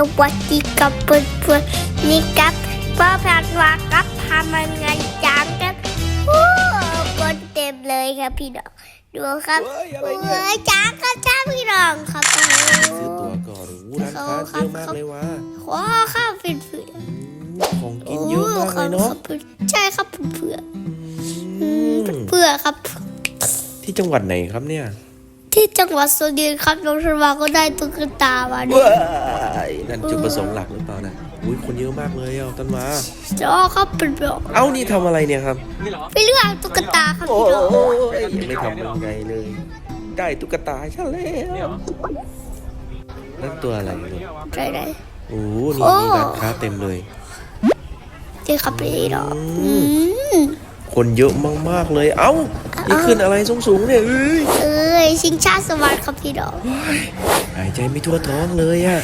สวัสดีกับเพื่อนเพื่อนๆนี่ครับพ่อพันวากับพามันงานจางกันโอ้คนเต็มเลยครับพี่น้องดูครับเฮ้ยอะไรเอเนี่ย้ยจ้างก็จ้างพี่น้องครับซื้อตัวก่อนโอ้โหร้านค้าเยอะมากเลยวะว้าข้าวเป็นเพื่อนของกินเยอะมากเลยเนาะใช่ครับเป็นเพื่อนอือืมมเป็นเพื่อนครับ ที่จังหวัดไหนครับเนี่ย ที่จังหวัดสุรินทร์ครับน้องชวาก็ได้ตุ๊กตามาด้วว้ายยนั่นจุดประสงค์หลักหรือเปล่านะอุ้ยคนเยอะมากเลยอะต้นมาจ้าครับเป็นแบบเอ้านี่ทำอะไรเนี่ยครับ ไปเลือกตุ๊กตาครับโอ้พี่น้องยยังไม่ทำยังไงเลย ได้ตุ๊กตาใช่แล้วนั่นตัวอะไรลูกใช่ไหมโอ้โหนี่โอ้ มีร้านค้าเต็มเลยที่ครับพี่น้องอือืมคนเยอะมากๆเลย เอ้า นี่ขึ้นอะไรสูงๆเนี่ยเอ้ยเอ้ยชิงชาติสวรรค์ครับพี่น้องหายใจไม่ทั่วท้องเลยอะ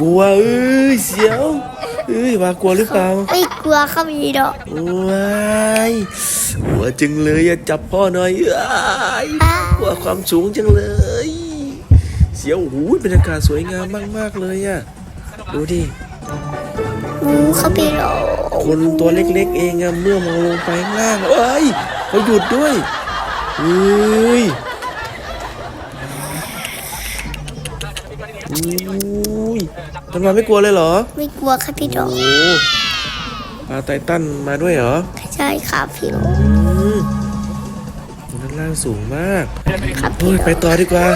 กลัวเอ้ยเสียวเอ้ยว่ากลัวหรือเปล่าไม่กลัวครับพี่น้องว้ายหัวจึงเลยอะจับพ่อหน่อยเอ้ยอ่ากลัวความสูงจังเลย เสียวหูยบรรยากาศสวยงามมากๆเลยอะดูดิอืมครับพี่น้องคนตัวเล็กๆ เองอะเมื่อมองลงไปข้างล่างเอ้ย เขาหยุดด้วยเฮ้ยอุ้ยทำไมไม่กลัวเลยเหรอ ไม่กลัวครับพี่น้องโอ้ปลาไททันมาด้วยเหรอ ใช่ครับพี่น้องอืมคนด้านล่างสูงมากครับเฮ้พี่ยน้องไปต่อดีกว่า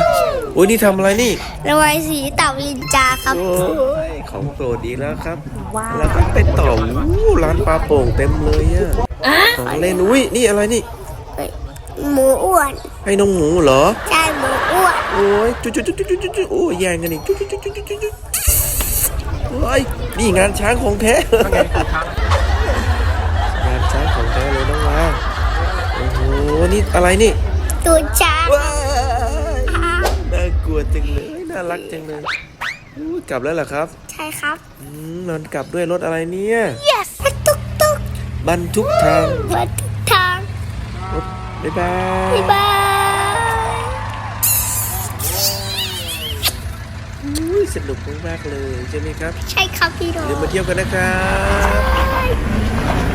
โอ้ยนี่ทำอะไรนี่ระไว้สีเต่าลินจาครับ โอ้ยของโปรดอีกแล้วครับ แล้วก็ไปต่ออู้ร้านปลาโป่งเต็มเลยอะ ของเล่นอุ้ยนี่อะไรนี่เฮ้ยหมูอ้วนให้นมหมูเหรอใช่หมูอ้วนโอ้ยจุ๊จุ๊จุ๊จุ๊จุ๊จุ๊จุ๊โอ้ยแย่งกันอีกจุ๊จุ๊จุ๊จุ๊จุ๊จุ๊โอ้ยนี่งานช้างของแท้งานช้างของแท้เลยน้องมาโอ้โหนี่อะไรนี่ตัวช้างว้ายน่ากลัวจังเลยน่ารักจังเลยอู้กลับแล้วเหรอครับ ใช่ครับอืมนอนกลับด้วยรถอะไรเนี่ย yes ตุ๊กตุ๊ก บรรทุกทางมาทุกทางรถบ๊ายบายบ๊ายบายอุ้ยสนุกมากๆเลยใช่ไหมครับ ใช่ครับพี่น้อเดี๋ยวงมาเที่ยวกันนะครับ